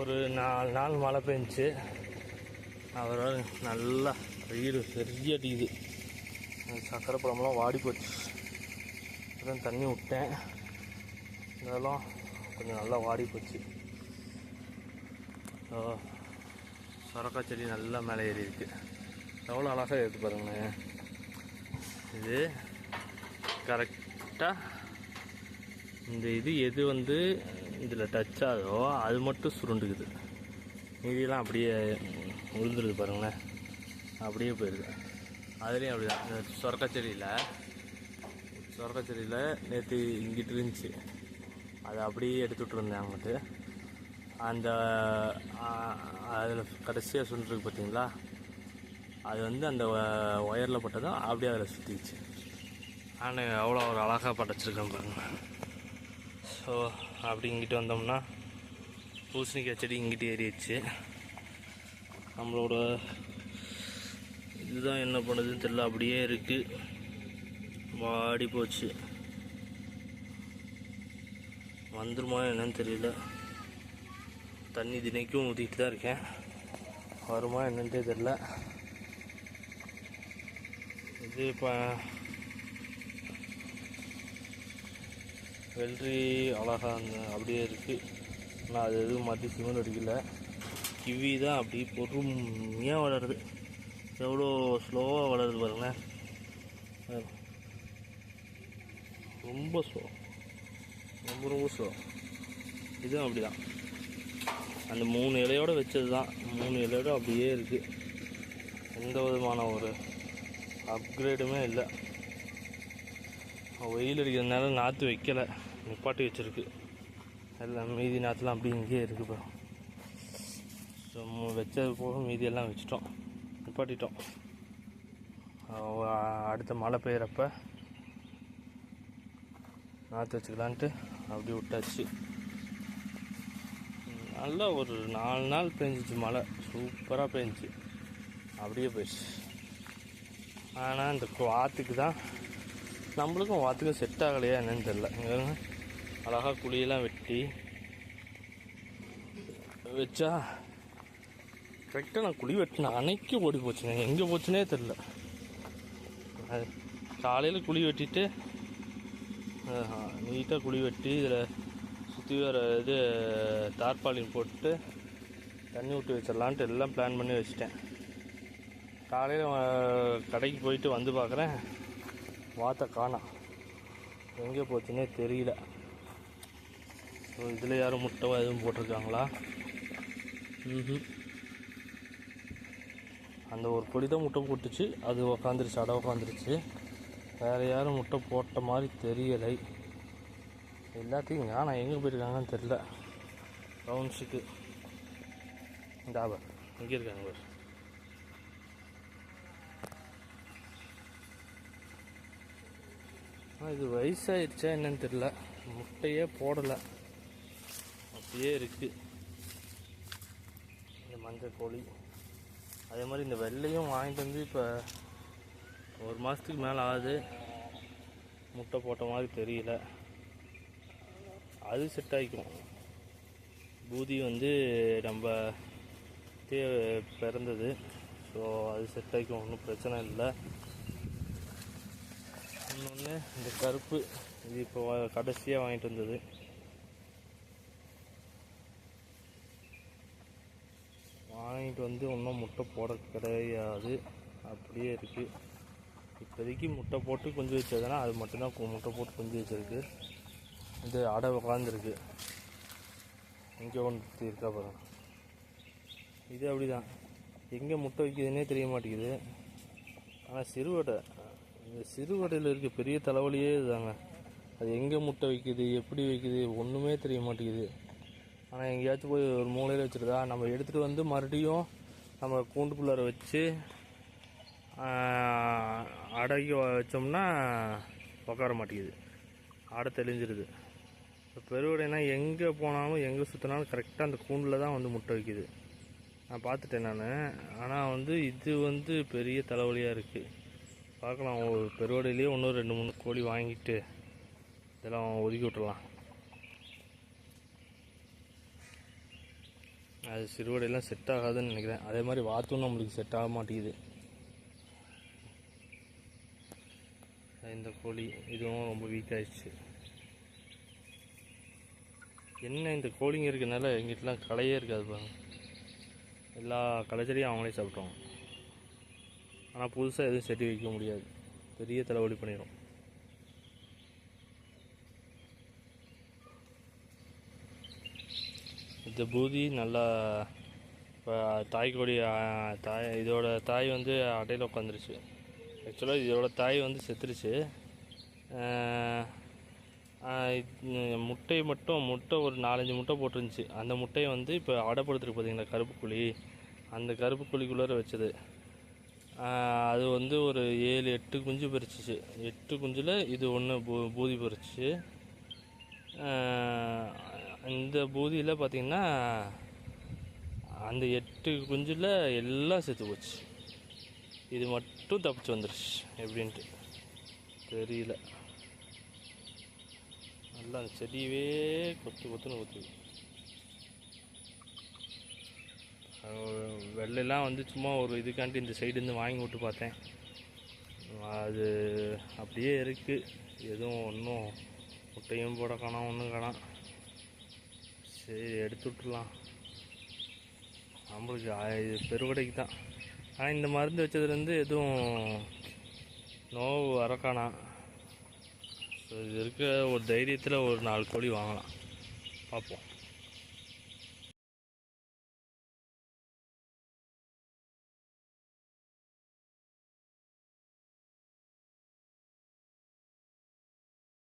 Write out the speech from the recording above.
ஒரு நாலு நாள் மழை பெஞ்சிச்சு அவரால் நல்லா வெயில் பெரிய அடிக்குது. சக்கரை பழமெல்லாம் வாடி போச்சு. அப்புறம் தண்ணி விட்டேன். இதெல்லாம் கொஞ்சம் நல்லா வாடி போச்சு. சொரக்காய் செடி நல்லா மேலே ஏறி இருக்கு. எவ்வளோ அழகாக இருக்குது பாருங்களேன். இது கரெக்டாக இந்த இது எது வந்து இதில் டச் ஆகுதோ அது மட்டும் சுருண்டுக்குது. மீதியெல்லாம் அப்படியே உளுந்துருது பாருங்களேன். அப்படியே போயிடுது அதுலேயும் அப்படிதான். இந்த சொரக்கச்செடியில் செடியில் செடியில் நேற்று இங்கிட்டு இருந்துச்சு. அதை அப்படியே எடுத்துகிட்டு இருந்தேன் அங்கிட்டு அந்த அதில் கடைசியாக சுண்டுருக்கு பார்த்தீங்களா? அது வந்து அந்த ஒயரில் பட்டதும் அப்படியே அதில் சுற்றிச்சு ஆனால் எவ்வளோ ஒரு அழகாக படைச்சிருக்கேன் பாருங்கள் ஸோ அப்படி இங்கிட்டு வந்தோம்னா பூசணிக்காய் செடி இங்கிட்டு ஏறிடுச்சு. நம்மளோட இதுதான் என்ன பண்ணுதுன்னு தெரில அப்படியே இருக்குது வாடி போச்சு. வந்துருமா என்னன்னு தெரியல. தண்ணி தினைக்கும் ஊற்றிட்டு தான் இருக்கேன். வருமா என்னன்ட்டே தெரில இது இப்போ வெள்ளரி அழகா அப்படியே இருக்குது ஆனால் அது எதுவும் மாற்றி சிமெண்ட் அடிக்கல. கிவி தான் அப்படி பொறுமையாக வளருது. எவ்வளோ ஸ்லோவாக வளருது பாருங்களேன். ரொம்ப ஸ்லோ ரொம்ப ரொம்ப ஸ்லோ இதுவும் அப்படி தான் அந்த மூணு இலையோடு வச்சது தான் மூணு இலையோடு அப்படியே இருக்குது எந்த விதமான ஒரு அப்கிரேடுமே இல்லை. வெயில் அடிக்கிறதுனால நாற்று வைக்கலை. நிப்பாட்டி வச்சிருக்கு. எல்லாம் மீதி நாற்றுலாம் அப்படி இங்கேயே இருக்கு இப்போ ஸோ வச்சது போக மீதி எல்லாம் வச்சுட்டோம். நிப்பாட்டிட்டோம். அடுத்த மழை பெய்கிறப்ப நாற்று வச்சுக்கலான்ட்டு அப்படி விட்டாச்சு. நல்லா ஒரு நாலு நாள் பெஞ்சிச்சு மழை. சூப்பராக பெஞ்சிச்சு. அப்படியே போயிடுச்சு. ஆனால் இந்த வாத்துக்கு தான் நம்மளுக்கும் வாத்துக்கும் செட் ஆகலையா என்னன்னு தெரில இங்கே அழகாக குழியெல்லாம் வெட்டி வச்சா கரெக்டாக நான் குழி வெட்டின அன்னைக்கு ஓடி போச்சுங்க. எங்கே போச்சுனே தெரில காலையில் குழி வெட்டிட்டு நீட்டாக குழி வெட்டி இதில் சுற்றி வர இது தார்பாலின் போட்டு தண்ணி விட்டு வச்சிடலான்ட்டு எல்லாம் பிளான் பண்ணி வச்சுட்டேன். காலையில் கடைக்கு போயிட்டு வந்து பார்க்குறேன் வாத்தை காணாம் எங்கே போச்சுன்னே தெரியல. இதில் யாரும் முட்டை எதுவும் போட்டிருக்காங்களா? ம் அந்த ஒரு பொடி தான் முட்டை போட்டுச்சு அது உக்காந்துருச்சு அடை உக்காந்துருச்சு. வேறு யாரும் முட்டை போட்ட மாதிரி தெரியலை. எல்லாத்தையும் நான் எங்கே போயிருக்காங்கன்னு தெரில ரவுண்ட்ஸுக்கு டாபர் இங்கே இருக்காங்க பாரு. ஆனால் இது வயசாயிடுச்சா என்னன்னு தெரில முட்டையே போடலை. அப்படியே இருக்குது இந்த மஞ்சள் கோழி. அதே மாதிரி இந்த வெள்ளையும் வாங்கிட்டு வந்து இப்போ ஒரு மாதத்துக்கு மேலே ஆகுது. முட்டை போட்ட மாதிரி தெரியல. அது செட் ஆகிக்கும் பூதி வந்து நம்ம தே பிறந்தது. ஸோ அது செட் ஆகிக்கும் ஒன்றும் பிரச்சனை இல்லை. இன்னொன்று இந்த கருப்பு இது இப்போ கடைசியாக வாங்கிட்டு வந்தது. வாங்கிட்டு வந்து இன்னும் முட்டை போட கிடையாது. அப்படியே இருக்குது இப்போதைக்கு முட்டை போட்டு குஞ்சு வச்சதுன்னா அது மட்டும்தான் முட்டை போட்டு குஞ்சு வச்சுருக்கு. இது அடை உட்காந்துருக்கு இங்கே ஒன்று இருக்கா பாருங்க. இது அப்படிதான். எங்கே முட்டை வைக்குதுன்னே தெரிய மாட்டேங்குது. ஆனால் சிறுவடை. இந்த சிறுவடையில் இருக்க பெரிய தலைவலியே இதுதாங்க. அது எங்கே முட்டை வைக்குது எப்படி வைக்குது ஒன்றுமே தெரிய மாட்டேங்குது. ஆனால் எங்கேயாச்சும் போய் ஒரு மூலையில் வச்சுருதா நம்ம எடுத்துகிட்டு வந்து மறுபடியும் நம்ம கூண்டுக்குள்ளார வச்சு அடகி அடக்கி வச்சோம்னா உட்கார மாட்டேங்குது. ஆடை தெளிஞ்சிருது. இப்போ பெருவடைனா எங்கே போனாலும் எங்கே சுற்றினாலும் கரெக்டாக அந்த கூண்டில் தான் வந்து முட்டை வைக்குது. நான் பார்த்துட்டேன் நான். ஆனால் வந்து இது வந்து பெரிய தலைவலியாக இருக்குது பார்க்கலாம் ஒரு பெருவடையிலேயே இன்னும் ரெண்டு மூணு கோழி வாங்கிட்டு இதெல்லாம் ஒதுக்கி விட்டுலாம் அது சிறுவடையெல்லாம் செட் ஆகாதுன்னு நினைக்கிறேன். அதே மாதிரி வாத்தும் நம்மளுக்கு செட் ஆக மாட்டேங்குது. இந்த கோழி இதுவும் ரொம்ப வீக் ஆயிடுச்சு. என்ன இந்த கோழிங்க இருக்கனால எங்கிட்டலாம் களையே இருக்காது பாருங்க. எல்லா களைச்செடியும் அவங்களே சாப்பிட்டோம் ஆனால் புதுசாக எதுவும் செடி வைக்க முடியாது. பெரிய தலைவலி பண்ணிடும் இந்த பூதி நல்லா இப்போ தாய்க்கொடி தாய் இதோட தாய் வந்து அட்டையில் உட்காந்துருச்சு ஆக்சுவலாக இதோட தாய் வந்து செத்துருச்சு. முட்டை மட்டும் முட்டை ஒரு நாலஞ்சு முட்டை போட்டுருந்துச்சு. அந்த முட்டையை வந்து இப்போ அடைப்படுத்துருக்கு பார்த்தீங்களா கருப்பு குழி. அந்த கருப்பு குழிக்குள்ளே வச்சது. அது வந்து ஒரு ஏழு எட்டு குஞ்சு பறிச்சிச்சு. எட்டு குஞ்சில் இது ஒன்று பூ பூதி பறிச்சு இந்த பூதியில் பார்த்தீங்கன்னா அந்த எட்டு குஞ்சில் எல்லாம் செத்து போச்சு. இது மட்டும் தப்பிச்சு வந்துருச்சு எப்படின்ட்டு. தெரியல. நல்லா அந்த செடியவே கொத்து கொத்துன்னு கொத்துது வெள்ளெல்லாம் வெள்ளைலாம் வந்து சும்மா ஒரு இதுக்காண்டி இந்த சைடு இருந்து வாங்கி விட்டு பார்த்தேன். அது அப்படியே இருக்குது எதுவும் ஒன்றும் முட்டையும் போட காணாம் ஒன்றும் காணாம். சரி எடுத்து விட்டுலாம் நம்மளுக்கு ஆ- இது பெருவடைக்கு தான். ஆனால் இந்த மருந்து வச்சதுலேருந்து எதுவும் நோவு வரக்கானா? ஸோ இது இருக்க ஒரு தைரியத்தில் ஒரு நாலு கோழி வாங்கலாம். பார்ப்போம்